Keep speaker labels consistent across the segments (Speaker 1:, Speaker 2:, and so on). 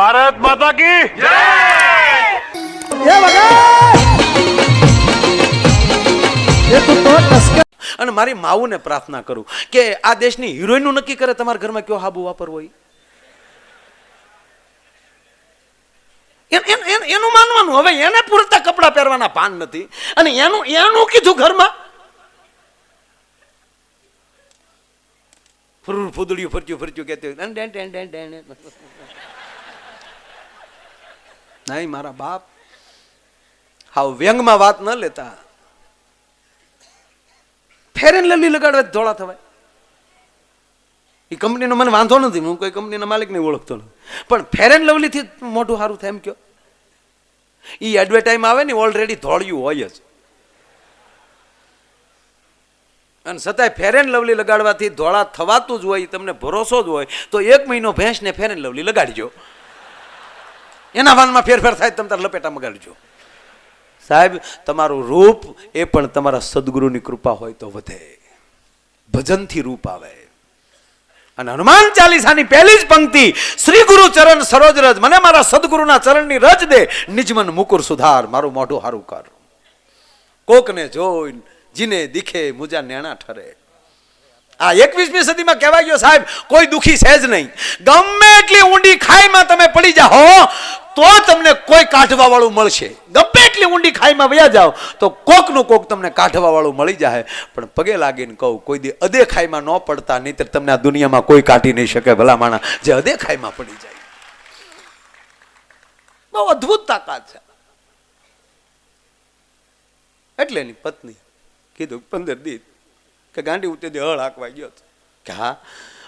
Speaker 1: ભારત માતા કી
Speaker 2: એ વગર એ તું તો ટસકા
Speaker 3: અને મારી માવુને પ્રાર્થના કરું કે આ દેશની હિરોઈનનું નક્કી કરે તમારા ઘરમાં કયો હાબુ વાપરવો હોય. એન- માનવાનું. હવે એને પૂરતા કપડાં પહેરવાના પાન નથી. અને એનું એનું કીધું ઘરમાં. ફૂદડ્યું ફૂદડિયું ફરચ્યું ફરચ્યું કહેતી નહીં, મારા બાપ. હાવ વ્યંગમાં વાત ન લેતા. ફેર એન્ડ લવલી લગાડવા ધોળા થવાય. એ કંપનીનો મને વાંધો નથી, હું કોઈ કંપનીના માલિક નહીં ઓળખતો નથી. પણ ફેર એન્ડ લવલીથી મોટું સારું થાય એમ કયો. એ એડવર્ટાઈમ આવે ને ઓલરેડી ધોળિયું હોય જ. અને છતાંય ફેર એન્ડ લવલી લગાડવાથી ધોળા થવાતું જ હોય તમને ભરોસો જ હોય, તો એક મહિનો ભેંસને ફેર એન્ડ લવલી લગાડજો. એના વાનમાં ફેરફાર થાય તમે તાર લપેટા ગાડજો સાહેબ, તમારું રૂપ એ પણ તમારા સદગુરુની કૃપા હોય તો વધે. ભજનથી રૂપ આવે. અને હનુમાન ચાલીસાની પહેલી જ પંક્તિ, શ્રી ગુરુ ચરણ સરોજ રજ, મને મારા સદગુરુના ચરણની રજ દે નિજમન મુકુર સુધાર, મારું મોઢું હારું કર. કોકને જોઈ જીને દીખે મુજા નેણા ઠરે. આ એકવીસમી સદીમાં કહેવાય ગયો સાહેબ, કોઈ દુખી છે જ નહીં. ગમે એટલી ઊંડી ખાઈમાં તમે પડી જાઓ, તો તમને કોઈ કાઢવા વાળું મળશે. ગમે એટલી ઊંડી ખાઈમાં વયા જાઓ, તો કોકનું કોક તમને કાઢવા વાળું મળી જાય પણ પગે લાગીને કહું, કોઈ દી અદે ખાઈમાં ન પડતા, નહીતર તમને આ દુનિયામાં કોઈ કાઢી નહીં શકે, ભલા માણા જે અદે ખાઈમાં પડી જાય. બહુ અદ્ભુત તાકાત છે. એટલે એની પત્ની કીધું, પંદર દી કે ગાંડી ઉતે હળ હાંકવા ગયો હતો. કે હા,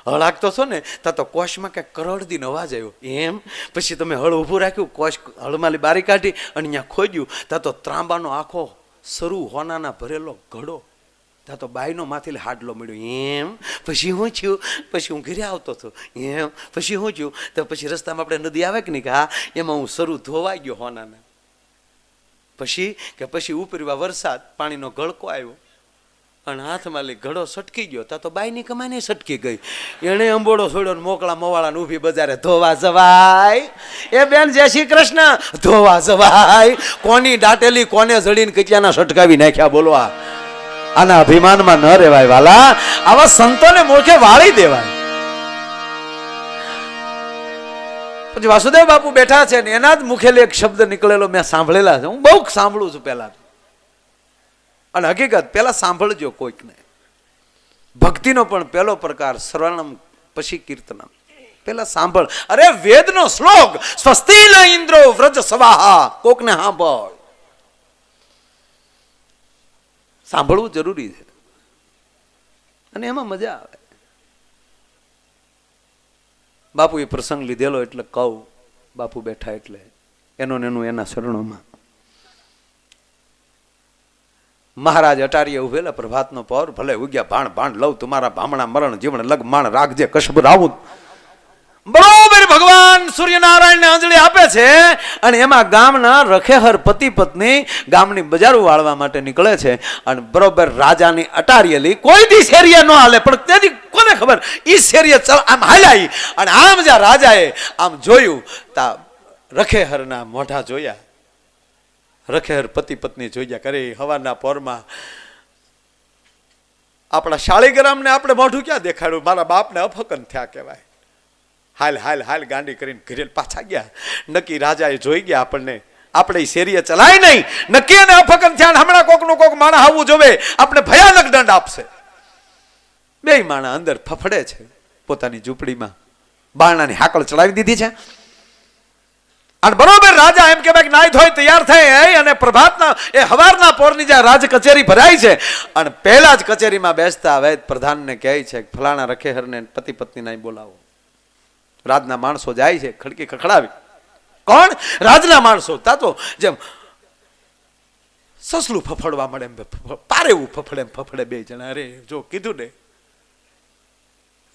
Speaker 3: હળ હાંકતો છો ને, તા તો કોશમાં કંઈક કરોડદી અવાજ આવ્યો. એમ? પછી તમે હળ ઊભું રાખ્યું કોશ હળમાલી બારી કાઢી અને ત્યાં ખોદ્યું. તા તો ત્રાંબાનો આખો સરુ હોનાના ભરેલો ઘડો તા તો બાઈનો માથેલી હાડલો મળ્યો. એમ? પછી હું થયું? પછી હું ઘરે આવતો હતો. એમ? પછી હું થયું? તો પછી રસ્તામાં આપણે નદી આવે કે નહીં? કે હા, એમાં હું શરૂ ધોવાઈ ગયો હોનાને. પછી કે પછી ઉપરીવા વરસાદ પાણીનો ગળકો આવ્યો. અને હાથમાં લઈ ઘડો સટકી ગયો. તા તો બાઈની કમાઈને સટકી ગઈ. એણે અંબોડો છોડ્યો ને મોકળા મોવાળાને ઊભી બજારે ધોવા જવાય. એ બેન જય શ્રી કૃષ્ણ, ધોવા જવાય. કોની દાટેલી, કોને જડીને કચિયાના સટકાવી નાખ્યા બોલો આના અભિમાનમાં ન રહેવાય વાલા. આવા સંતોને મોખે વાળી દેવાય. પછી વાસુદેવ બાપુ બેઠા છે ને એના જ મુખેલી એક શબ્દ નીકળેલો મેં સાંભળેલા છે. હું બહુ સાંભળું છું પહેલા અને હકીકત, પહેલા સાંભળજો કોઈકને. ભક્તિનો પણ પહેલો પ્રકાર શ્રવણમ પછી કીર્તનમ. પહેલા સાંભળ. અરે વેદનો શ્લોક સ્વસ્તિ ન ઇન્દ્રો વ્રજ સવાહા, કોકને સાંભળ સાંભળવું જરૂરી છે. અને એમાં મજા આવે. બાપુ એ પ્રસંગ લીધેલો એટલે કહું, બાપુ બેઠા એટલે એનું ને એનું એના શરણોમાં. મહારાજ અટારીએ ઉભેલા, પ્રભાતનો પર ભલે ઉગ્યા, ભાણ ભાણ, લવ તમારા ભામણા મરણ જીવન લગ, માણ રાખજે કશબ રાવું બરોબર, ભગવાન સૂર્યનારાયણને અંજલિ આપે છે અને એમાં ગામના રખેહર પતિ પત્ની ગામની બજારો વાળવા માટે નીકળે છે. અને બરોબર રાજાની અટારીએલી કોઈ દી શેરીએ ન હાલે, પણ તેથી કોને ખબર? ઈ શેરીએ આમ હાલ્યા અને આમ જ્યાં રાજાએ આમ જોયું, તા રખેહરના મોઢા જોયા. રખેહર પતિ પત્ની જોયા કરે હવાના પોરમાં. આપણા શાળીગ્રામને આપણે મોઢું ક્યાં દેખાડ્યું? મારા બાપને અફકન થયા કહેવાય. હાલ હાલ હાલ ગાંડી કરીને ઘરે પાછા ગયા. નક્કી રાજાએ જોઈ ગયા આપણને. આપણે શેરીએ ચલાય નહીં. નક્કી અને અફકન થયા હમણાં કોકનું કોક માણસ આવવું જોવે. આપણે ભયાનક દંડ આપશે. બે માણા અંદર ફફડે છે. પોતાની ઝૂંપડીમાં બારણાની હાકળ ચડાવી દીધી છે. અને બરોબર રાજા એમ કે નાઈ ધોઈ તૈયાર થઈ અને પ્રભાતના, એ હવારના પોરની જ્યાં રાજ કચેરી ભરાય છે, અને પહેલા જ કચેરીમાં બેસતા વૈદ પ્રધાનને કહે છે ફલાણા રખેહરને પતિ પત્ની નાઈ બોલાવો. રાજના માણસો જાય છે, ખડકી ખખડાવી. કોણ? રાજના માણસો. તાતો જેમ સસલું ફફડવા મળે એમ પારેવું ફફડે ફફડે બે જણા. અરે, જો કીધું ને.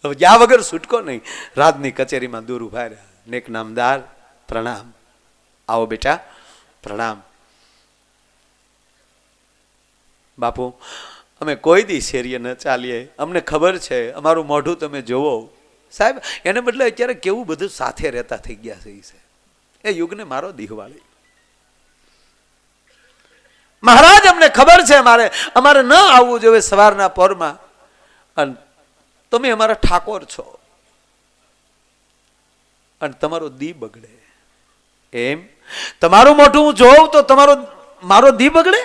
Speaker 3: હવે ગયા વગર છૂટકો નહીં, રાજની કચેરીમાં દૂર ઊભા રહ્યા. નેક નામદાર પ્રણામ. આવો બેટા, પ્રણામ. બાપુ, અમે કોઈ દી શેરીએ ન ચાલીએ. અમને ખબર છે, અમારું મોઢું તમે જોવો. સાહેબ, એને બદલે અત્યારે કેવું બધું સાથે રહેતા થઈ ગયા છે એ યુગને મારો દિહવાળી. મહારાજ, અમને ખબર છે અમારે અમારે ન આવવું જોઈએ સવારના પોરમાં. અને તમે અમારા ઠાકોર છો. અને તમારો દી બગડે. એમ? તમારું મોઢું હું જોઉં તો તમારો મારો દી બગડે?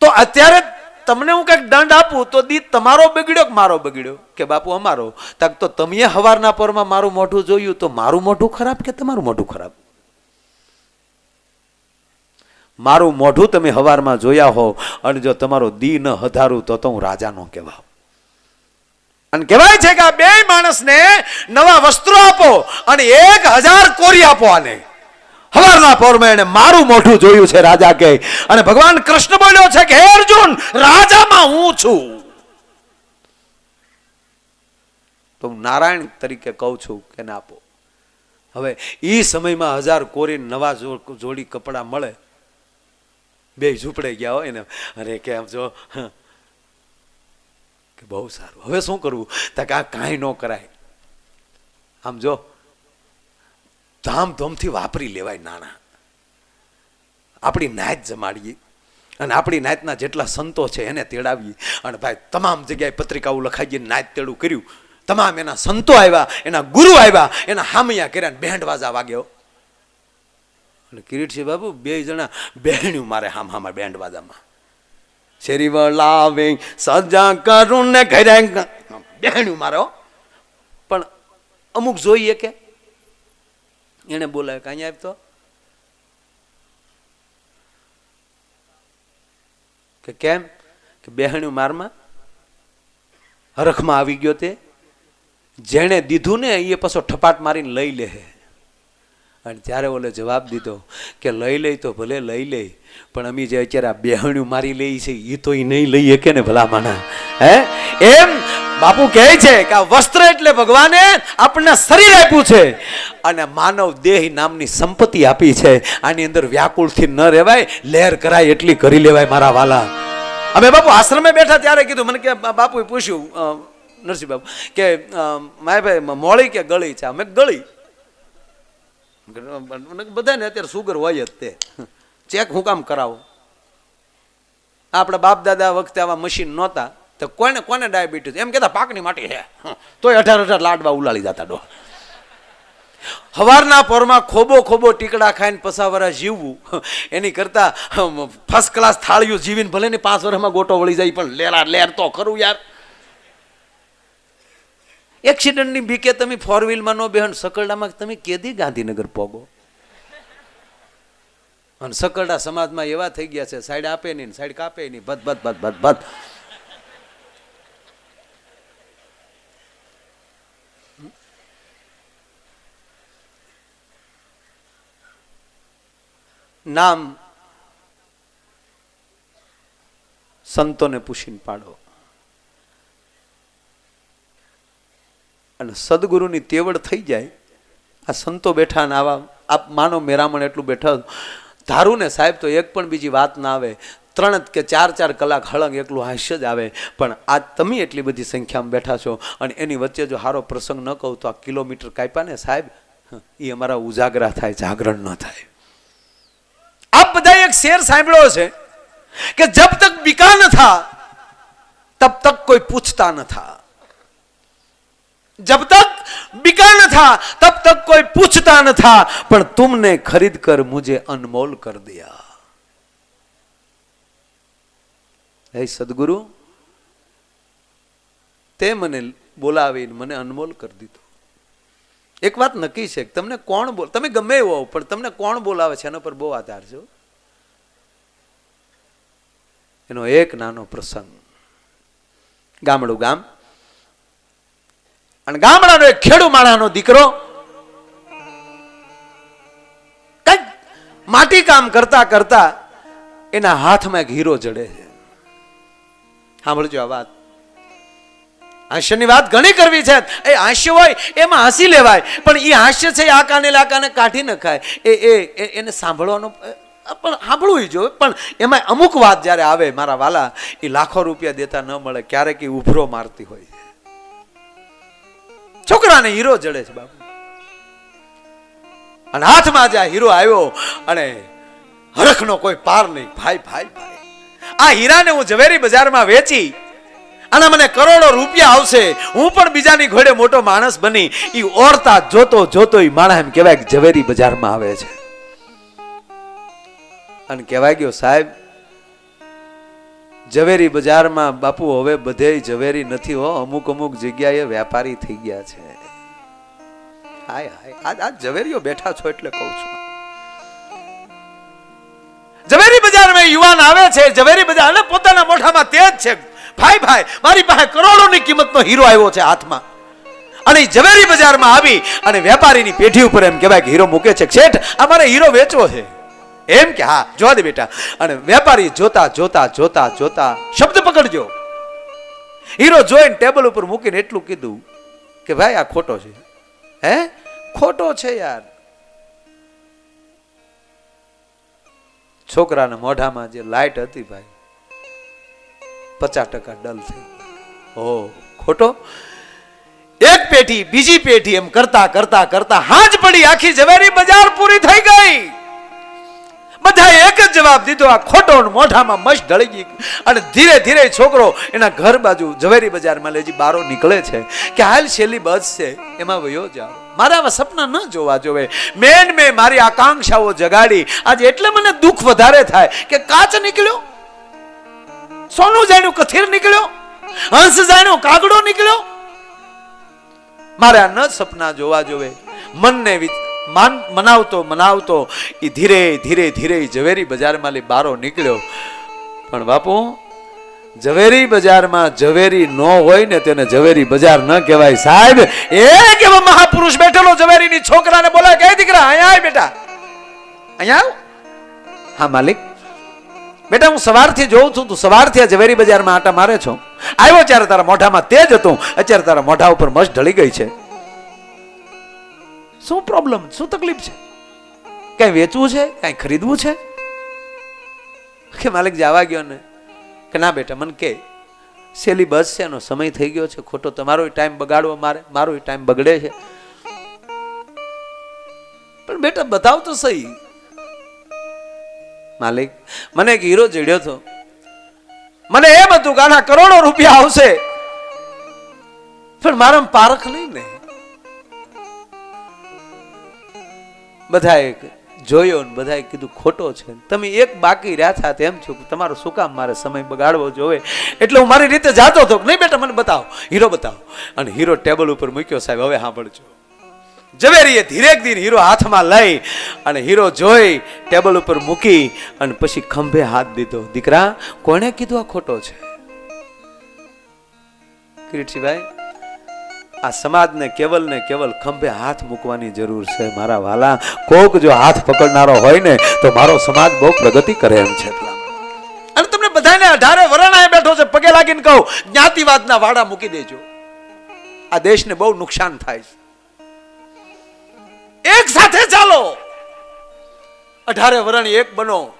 Speaker 3: તો અત્યારે તમને હું કંઈક દંડ આપું તો દી તમારો બગડ્યો કે મારો બગડ્યો? કે બાપુ અમારો. તક તો તમે હવારના પરમાં મારું મોઢું જોયું તો મારું મોઢું ખરાબ કે તમારું મોઢું ખરાબ? મારું મોઢું તમે હવારમાં જોયા હો અને જો તમારો દી ન હધારું તો તો હું રાજા નો કહેવાઉં અને કહેવાય છે કે આ બે માણસને નવા વસ્ત્રો આપો અને એક હજાર કોરી આપો આને. હવારના પોરમાં એને મારું મોઢું જોયું છે રાજા કે, અને ભગવાન કૃષ્ણ બોલ્યો છે કે, હે અર્જુન, રાજામાં હું છું. તો હું નારાયણ તરીકે કહું છું કે ના આપો. હવે એ સમયમાં હજાર કોરી નવા જોડી કપડાં મળે. બે ઝૂંપડે ગયા હોય ને. અરે કેમ જો હં. કે બહુ સારું. હવે શું કરવું? તો કે આ કાંઈ ન કરાય. આમ જો, ધામધૂમથી વાપરી લેવાય નાણાં. આપણી નાયત જમાડીએ અને આપણી નાતના જેટલા સંતો છે એને તેડાવીએ. અને ભાઈ, તમામ જગ્યાએ પત્રિકાઓ લખાઈએ નાત તેડું કર્યું. તમામ એના સંતો આવ્યા, એના ગુરુ આવ્યા, એના હામૈયા કર્યા ને બેન્ડ વાજા વાગ્યો અને કિરીટસિંહ બાબુ બે જણા બહેણ્યું મારે હામ હામા બેન્ડ વાજામાં શેરી વળાવે સજા કરું ને ઘરે બેહણ્યું મારો પણ અમુક જોઈએ કે એને બોલાય કે અહીંયા આવતો. કે કેમ? કે બેહણ્યું મારમાં? હરખમાં આવી ગયો તે. જેણે દીધું ને એ પાછો ઠપાટ મારીને લઈ લે અને ત્યારે ઓલે જવાબ દીધો કે લઈ લઈ તો ભલે લઈ લઈ પણ અમે જે અત્યારે આ બેહણ્યું મારી લઈ છે એ તો એ નહીં લઈ શકે ને ભલા માના હે? એમ બાપુ કહે છે કે આ વસ્ત્ર એટલે ભગવાને આપણને શરીર આપ્યું છે. અને માનવ દેહ નામની સંપત્તિ આપી છે. આની અંદર વ્યાકુળથી ન રહેવાય, લહેર કરાય એટલી કરી લેવાય મારા વાલા. અમે બાપુ આશ્રમે બેઠા ત્યારે કીધું, મને કે બાપુએ પૂછ્યું નરસિંહ બાપુ કે માય ભાઈ મોળી કે ગળી છે? અમે ગળી. બધાને અત્યારે સુગર હોય જ તે. ચેક હું કામ કરાવો? આપણા બાપ દાદા વખતે આવા મશીન નહોતા, તો કોને કોને ડાયાબિટીસ એમ કહેતા, પાકની માટી હે. તોય અઢાર અઢાર લાડવા ઉલાળી જતા ડો. હવારના પોરમાં ખોબો ખોબો ટીકડા ખાઈને પસાવરા જીવવું, એની કરતા ફર્સ્ટ ક્લાસ થાળીઓ જીવીને ભલે ને પાંચ વર્ષમાં ગોટો વળી જાય, પણ લેરા લેર તો ખરું યાર. એક્સિડન્ટની બીકે તમે ફોર વ્હીલમાં નો બેહન સકરડામાં તમે કેદી ગાંધીનગર પોગો. અને સકરડા સમાજમાં એવા થઈ ગયા છે, સાઈડ આપે નહીં સાઈડ કાપે નહીં ભત ભત ભત ભત ભત નામ સંતોને પૂછીને પાડો. અને સદગુરુની તેવડ થઈ જાય, આ સંતો બેઠા ને આવા, આપ માનો મેરામણ એટલું બેઠા ધારું ને સાહેબ તો એક પણ બીજી વાત ના આવે. ત્રણ કે ચાર ચાર કલાક હળંગ એકલું હાસ્ય જ આવે. પણ આ તમે એટલી બધી સંખ્યામાં બેઠા છો અને એની વચ્ચે જો હારો પ્રસંગ ન કહું તો આ કિલોમીટર કાપ્યા ને સાહેબ એ અમારા ઉજાગરા થાય, જાગરણ ન થાય. આપ બધા એક શેર સાંભળ્યો છે કે જબ તક બિકા ન થા, તબ તક કોઈ પૂછતા ન થા. जब तक बिका न था तब तक कोई पूछता न था पर तुमने खरीद कर मुझे अनमोल कर दिया હે સદગુરુ તે મને બોલાવીને મને અનમોલ કરી દીધો એક વાત નક્કી છે કે તમને કોણ બોલ તમે ગમે એવો હોવ, પણ તમને કોણ બોલાવે છે એના પર બહુ આધાર છે હો. એનો એક નાનો પ્રસંગ ગામડું ગામ અને ગામડાનો એક ખેડૂ માણાનો દીકરો કંઈક માટી કામ કરતા કરતા એના હાથમાં એક હીરો જડે છે. સાંભળજો આ વાત. હાસ્યની વાત ઘણી કરવી છે. એ હાસ્ય હોય એમાં હસી લેવાય, પણ એ હાસ્ય છે આ કાને લા કાને કાઢી નખાય એ એ એને સાંભળવાનો પણ સાંભળવું જોઈએ. પણ એમાં અમુક વાત જ્યારે આવે મારા વાલા એ લાખો રૂપિયા દેતા ન મળે, ક્યારેક એ ઉભરો મારતી હોય. છે છોકરાને હીરો જડે છે બાપુ. અને હાથમાં જે આ હીરો આવ્યો અને હરખનો કોઈ પાર નહીં. ભાઈ ભાઈ ભાઈ. આ હીરાને હું ઝવેરી બજારમાં વેચી અને મને કરોડો રૂપિયા આવશે. હું પણ બીજાની ઘોડે મોટો માણસ બની. એ ઓરતા જોતો જોતો ઈ માણસ એમ કહેવાય કે ઝવેરી બજારમાં આવે છે. અને કહેવાય ગયો સાહેબ ઝવેરી બજારમાં બાપુ, હવે બધે ઝવેરી નથી હો. અમુક અમુક જગ્યાએ વેપારી થઈ ગયા છે. હાય હાય. આજ આ ઝવેરીઓ બેઠા છો એટલે કહું છું. ઝવેરી બજારમાં યુવાન આવે છે. ઝવેરી બજાર અને પોતાના મોઢામાં તેજ છે. ભાઈ ભાઈ, મારી પાસે કરોડોની કિંમતનો હીરો આવ્યો છે હાથમાં. અને ઝવેરી બજારમાં આવી અને વેપારીની પેઢી ઉપર એમ કહેવાય કે હીરો મૂકે છે. શેઠ અમારે હીરો વેચવો છે. એમ કે, હા, જોવા દે બેટા. અને વેપારી જોતા જોતા જોતા જોતા શબ્દ પકડજો. હીરો જોઈને ટેબલ ઉપર મૂકીને એટલું કીધું કે, ભાઈ, આ ખોટો છે. હે? ખોટો છે યાર. છોકરાના મોઢામાં જે લાઈટ હતી ભાઈ, પચાસ ટકા ડલ થઈ ઓ ખોટો? એક પેઢી બીજી પેઢી એમ કરતા કરતા કરતા હાજ પડી, આખી જવેરી બજાર પૂરી થઈ ગઈ. બધાએ એક જ જવાબ દીધો, આ ખોટો મોઢામાં મશ ઢળી ગઈ. અને ધીરે ધીરે છોકરો એના ઘર બાજુ ઝવેરી બજારમાં લેજી બારો નીકળે છે, કે હાલ છેલ્લી બસ છે, એમાં વયો જાઓ. મારા સપના ન જોવા જોવે. મેન મેં મારી આકાંક્ષાઓ જગાડી. આજે એટલે મને દુઃખ વધારે થાય કે કાચ નીકળ્યો? સોનું જાણ્યું, કથિર નીકળ્યો? હંસ જાણ્યો, કાગડો નીકળ્યો? મારા ન સપના જોવા જોવે. મનને વિ- માન મનાવતો મનાવતો એ ધીરે ધીરે ધીરે ઝવેરી બજારમાંથી બારો નીકળ્યો. પણ બાપુ, ઝવેરી બજારમાં ઝવેરી ન હોય ને તેને ઝવેરી બજાર ન કહેવાય. સાહેબ એક એવો મહાપુરુષ બેઠેલો ઝવેરીની છોકરાને બોલાય કે દીકરા, અહીંયા આવ બેટા. અહીંયા આવ. હા, માલિક. બેટા, હું સવારથી જોઉં છું, તું સવારથી આ ઝવેરી બજારમાં આટા મારે છો. આવ્યો ત્યારે તારા મોઢામાં તેજ હતું. અત્યારે તારા મોઢા ઉપર મસ ઢળી ગઈ છે. શું પ્રોબ્લેમ શું તકલીફ છે? કઈ વેચવું છે? કઈ ખરીદવું છે? કે માલિક જવા ગયો ને? કે ના બેટા, મને કે, સેલી બસ છે, એનો સમય થઈ ગયો છે, ખોટો તમારો ટાઈમ બગાડવો, મારે, મારો ટાઈમ બગડે છે. પણ બેટા, બતાવ તો સહી. માલિક, મને એક હીરો જડ્યો હતો. મને એમ હતું કે આના કરોડો રૂપિયા આવશે. પણ મારા પારખ નહીં ને. બધાએ જોયો ને બધાએ કીધું ખોટો છે. તમે એક બાકી રહ્યા છા તેમ છો તમારો શું કામ મારે સમય બગાડવો જોવે એટલે હું મારી રીતે જાતો હતો નહીં બેટા મને બતાવો. હીરો બતાવો. અને હીરો ટેબલ ઉપર મૂક્યો સાહેબ, હવે સાંભળજો. ઝવેરીએ ધીરેક ધીરે હીરો હાથમાં લઈ અને હીરો જોઈ ટેબલ ઉપર મૂકી અને પછી ખંભે હાથ દીધો. દીકરા, કોણે કીધું આ ખોટો છે? કિરીટસિંહભાઈ આ સમાજને કેવલ ને કેવલ ખંભે હાથ મૂકવાની જરૂર છે. મારા વાલા, કોક જો હાથ પકડનારો હોય ને, તો મારો સમાજ બહુ પ્રગતિ કરે એમ છે અને તમને બધાને અઢારે વરણાએ બેઠો છે, પગે લાગીને કહું, જ્ઞાતિવાદના વાડા મૂકી દેજો. આ દેશને બહુ નુકસાન થાય છે. એક સાથે ચાલો. અઢારે વરણ એક બનો.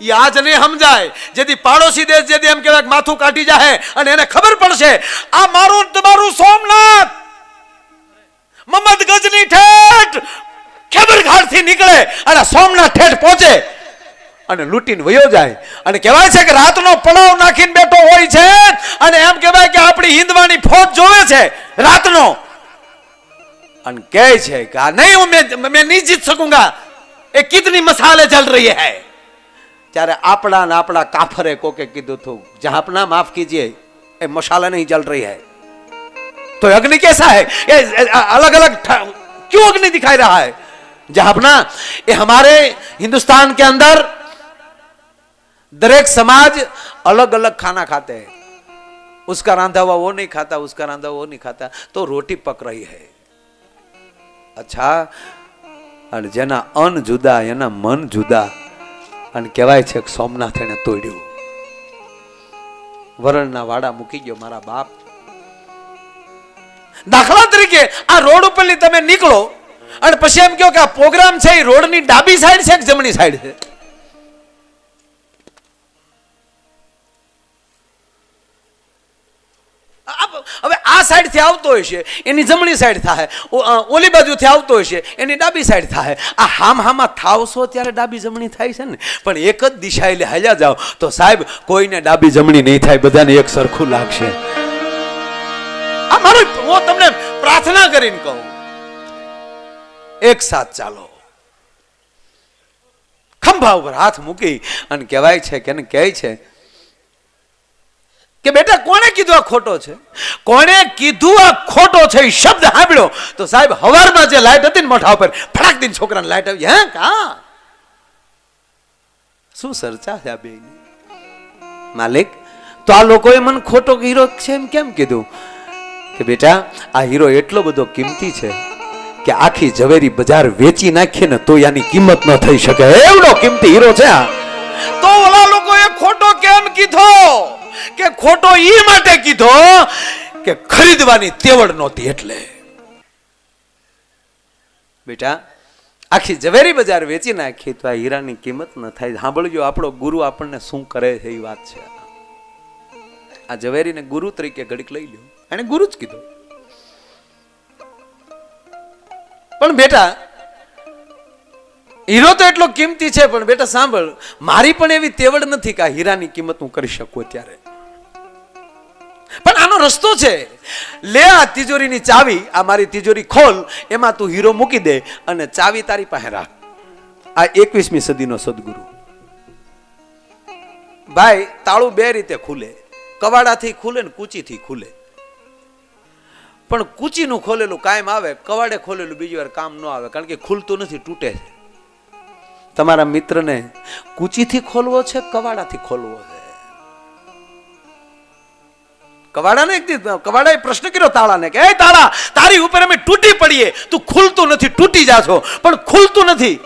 Speaker 3: એ આજને સમજાય. જેથી પાડોશી દેશ જેથી એમ કહેવાય માથું કાઢી જાય અને એને ખબર પડશે, આ મારું તમારું સોમનાથ. મમદ ગજની ઠેઠ ખેબરઘાટથી નીકળે અને સોમનાથ ઠેઠ પહોંચે. અને લૂંટીને વયો જાય. અને કહેવાય છે કે રાતનો પડાવ નાખીને બેઠો હોય છે અને એમ કહેવાય કે આપણી હિંદવાની ફોજ જોવે છે રાતનો. અને કહે છે કે આ નહીં, હું મેં નહીં જીત શકુંગા. એ કિતની મસાલે ચાલ રહી હૈ. ત્યારે આપણા ને આપણા કાફરે કોકે કીધું હતું જહાં अपना माफ कीजिए ये मसाला नहीं जल रही है तो अग्नि कैसा है ये अलग अलग क्यों अग्नि दिखाई रहा है जहां अपना ये हमारे हिंदुस्तान के अंदर दरेक समाज अलग अलग खाना खाते हैं उसका रांधा हुआ वो नहीं खाता उसका रांधा हुआ वो नहीं खाता तो रोटी पक रही है અચ્છા અને જેના અન જુદા એના મન જુદા અને કહેવાય છે કે સોમનાથ એને તોડ્યું. વરણના વાડા મૂકી ગયો મારા બાપ. દાખલા તરીકે આ રોડ ઉપરથી તમે નીકળો અને પછી એમ કહો કે આ પ્રોગ્રામ છે એ રોડની ડાબી સાઈડ છે કે જમણી સાઈડ છે? સાઈડથી આવતો હશે એની જમણી સાઈડ થાય ઓલી બાજુથી આવતો હશે એની ડાબી સાઈડ થાય આ હામ હામાં થાવશો ત્યારે ડાબી જમણી થાય છે ને? પણ એક જ દિશા એટલે હાલ્યા જાઓ. તો સાહેબ, કોઈને ડાબી જમણી નહીં થાય, બધાને એક સરખું લાગશે. આ મારું, હું તમને પ્રાર્થના કરીને કહું. એક સાથ ચાલો. ખંભા ઉપર હાથ મૂકી અને કહેવાય છે કે કહે છે કે બેટા કોણે કીધું આ ખોટો છે? કોણે કીધું આ ખોટો છે એ શબ્દ સાંભળ્યો? તો સાહેબ હવારમાં જે લાઈટ હતી ને મોઢા ઉપર ફટાક દઈને છોકરાને લાઈટ આવી. હે કા? શું ચર્ચા છે આ બે માલિક તો આ લોકોએ મને ખોટો હીરો છે એમ કેમ કીધું? કે બેટા આ હીરો એટલો બધો કિંમતી છે કે આખી ઝવેરી બજાર વેચી નાખીએ ને તો એની કિંમત ન થઈ શકે. એવડો કિંમતી હીરો છે આ. તો ઓલા લોકોએ ખોટો કેમ કીધો? કે ખોટો ઈ માટે કીધો કે ખરીદવાની તેવડ નહોતી એટલે. બેટા, આખી ઝવેરી બજાર વેચી નાખી તો આ હીરાની કિંમત ન થાય. સાંભળજો, આપણો ગુરુ આપણને શું કરે છે એ વાત છે. આ ઝવેરીને ગુરુ તરીકે ઘડીક લઈ લ્યો. એને ગુરુ જ કીધું. પણ બેટા, હીરો તો એટલો કિંમતી છે, પણ બેટા સાંભળ, મારી પણ એવી તેવડ નથી કે આ હીરાની કિંમત હું કરી શકું અત્યારે. પણ આનો રસ્તો છે. લે આ તિજોરીની ચાવી, આ મારી તિજોરી ખોલ, એમાં તું હીરો મૂકી દે અને ચાવી તારી પાસે રાખ. આ એકવીસમી સદીનો સદગુરુ. ભાઈ, તાળું બે રીતે ખુલે. કવાડાથી ખુલે ને કૂચીથી ખુલે. પણ કૂચીનું ખોલેલું કાયમ આવે, કવાડે ખોલેલું બીજી વાર કામ ન આવે, કારણ કે ખુલતું નથી, તૂટે છે. તમારા મિત્રને કૂચીથી ખોલવો છે, કવાડાથી ખોલવો છે? કવાડાને એક કવાડાએ પ્રશ્ન કર્યો તાળાને કે, એ તાળા, તારી ઉપર અમે તૂટી પડીએ. તું ખુલતું નથી, તૂટી જા છો પણ ખુલતું નથી.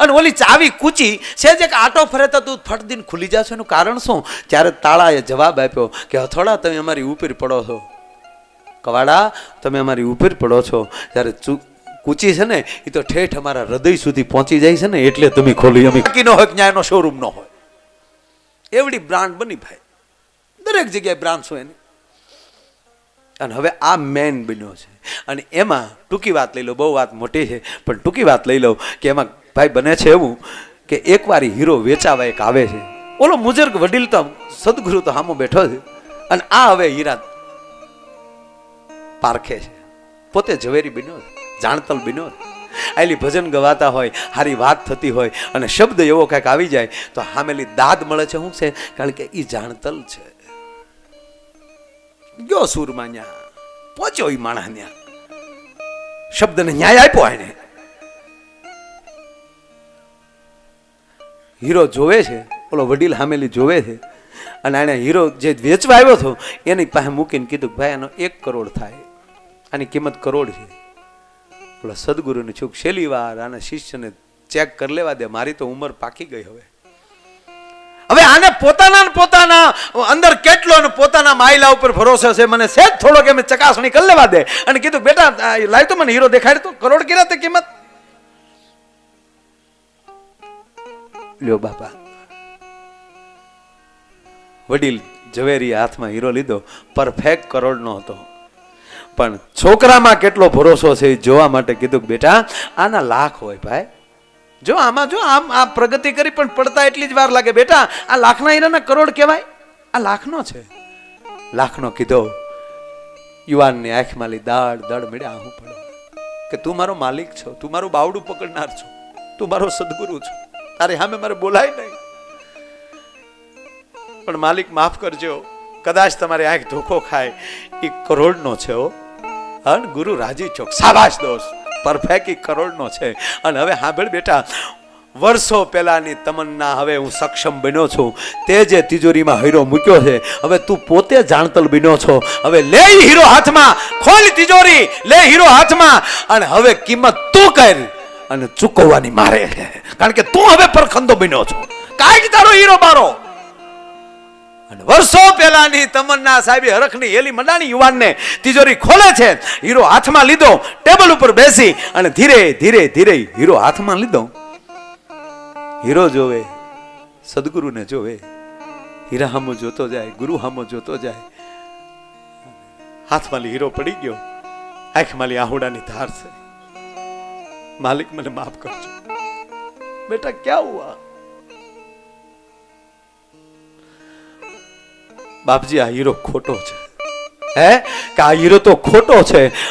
Speaker 3: અને ઓલી ચાવી કૂચી, છે જે આટો ફરે તો તું ફટ દીન ખુલી જાશો. એનું કારણ શું? ત્યારે તાળાએ જવાબ આપ્યો કે હથોડા તમે અમારી ઉપર પડો છો. કવાડા, તમે અમારી ઉપર પડો છો. જ્યારે ચૂ કૂચી છે ને એ તો ઠેઠ અમારા હૃદય સુધી પહોંચી જાય છે ને, એટલે તમે ખોલી અમે ન હોય ન્યાયનો શોરૂમ ન હોય. એવડી બ્રાન્ડ બની ભાઈ. દરેક જગ્યાએ બ્રાન્ડ હોય એની અને હવે આ મેન બન્યો છે. અને એમાં ટૂંકી વાત લઈ લો, બહુ વાત મોટી છે, પણ ટૂંકી વાત લઈ લઉં કે એમાં ભાઈ બને છે એવું કે એકવાર હીરો વેચાવા એક આવે છે. ઓલો મુજર્ગ વડીલ તો સદગુરુ તો હામો બેઠો છે અને આ હવે હીરા પારખે છે. પોતે ઝવેરી બન્યો જાણતલ બન્યો આયલી ભજન ગવાતા હોય, હારી વાત થતી હોય અને શબ્દ એવો કંઈક આવી જાય તો હામેલી દાદ મળે છે. શું છે? કારણ કે એ જાણતલ છે. ગયો સુરમાં ન્યા. પહોંચ્યો ઈ માણસ ન્યા. શબ્દને ન્યાય આપ્યો એને હીરો જોવે છે, ઓલો વડીલ હામેલી જોવે છે, અને એને હીરો જે વેચવા આવ્યો હતો, એની પાસે મૂકીને કીધું ભાઈ, આનો એક કરોડ થાય. આની કિંમત કરોડ છે. ઓલા સદગુરુને છોક છેલ્લી વાર આના શિષ્યને ચેક કરી લેવા દે, મારી તો ઉંમર પાકી ગઈ હવે. આને પોતાના પોતાના, અંદર કેટલો ને પોતાના માયલા ઉપર ભરોસો છે, મને સેજ થોડોક એમ ચકાસણી કરી લેવા દે. અને કીધું, બેટા, આ તો મને હીરો દેખાડ તો કરોડ કેટલા તે કિંમત. લ્યો બાપા. વડીલ ઝવેરી હાથમાં હીરો લીધો. પરફેક્ટ કરોડનો હતો. પણ છોકરામાં કેટલો ભરોસો છે એ જોવા માટે કીધું બેટા, આના લાખ હોય ભાઈ. જો આમાં જો આમ આ પ્રગતિ કરી પણ પડતા એટલી જ વાર લાગે. બેટા, આ લાખના હીરાના કરોડ કહેવાય? આ લાખનો છે. લાખનો કીધો, યુવાનની આંખમાં લી દાળ દળ મળ્યા હું પડો. કે તું મારો માલિક છો, તું મારું બાવડું પકડનાર છો, તું મારો સદગુરુ છો. તારે હામે મારે બોલાય નહીં. પણ માલિક, માફ કરજો. કદાચ તમારી આંખ ધોખો ખાય. એ કરોડનો છે હો. હા ગુરુ રાજી ચોક સાબાશ દોસ્ત. પરફેક્ટ કરોડનો છે. અને હવે હાંભળ બેટા, વર્ષો પહેલાની તમન્ના હવે હું સક્ષમ બન્યો છું. તે જે તિજોરીમાં હીરો મૂક્યો છે, હવે તું પોતે જાણતલ બન્યો છો. હવે લે હીરો હાથમાં, ખોલ તિજોરી, લે હીરો હાથમાં. અને હવે કિંમત તું કર અને ચૂકવવાની મારે છે. કારણ કે તું હવે પરખંદો બન્યો છો. કાંઈક તારો હીરો બારો અને વર્ષો પહેલાની તમન્ના સાહેબ હરખની હેલી મંડાણી યુવાનને તિજોરી ખોલે છે. હીરો હાથમાં લીધો, ટેબલ ઉપર બેસી અને ધીરે ધીરે ધીરે હીરો હાથમાં લીધો. હીરો જોવે, સદગુરુને જોવે. હીરા હામો જોતો જાય, ગુરુ હામો જોતો જાય. હાથમાં હીરો પડી ગયો. આંખમાં આહુડાની ધાર છે. માલિક, મને માફ કરજો. બેટા, ક્યાં હુઆ? બાપજી આ હીરો ખોટો છે. હે? કે આ હીરો તો ખોટો છે.